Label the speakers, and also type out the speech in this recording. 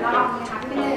Speaker 1: 나가면 자기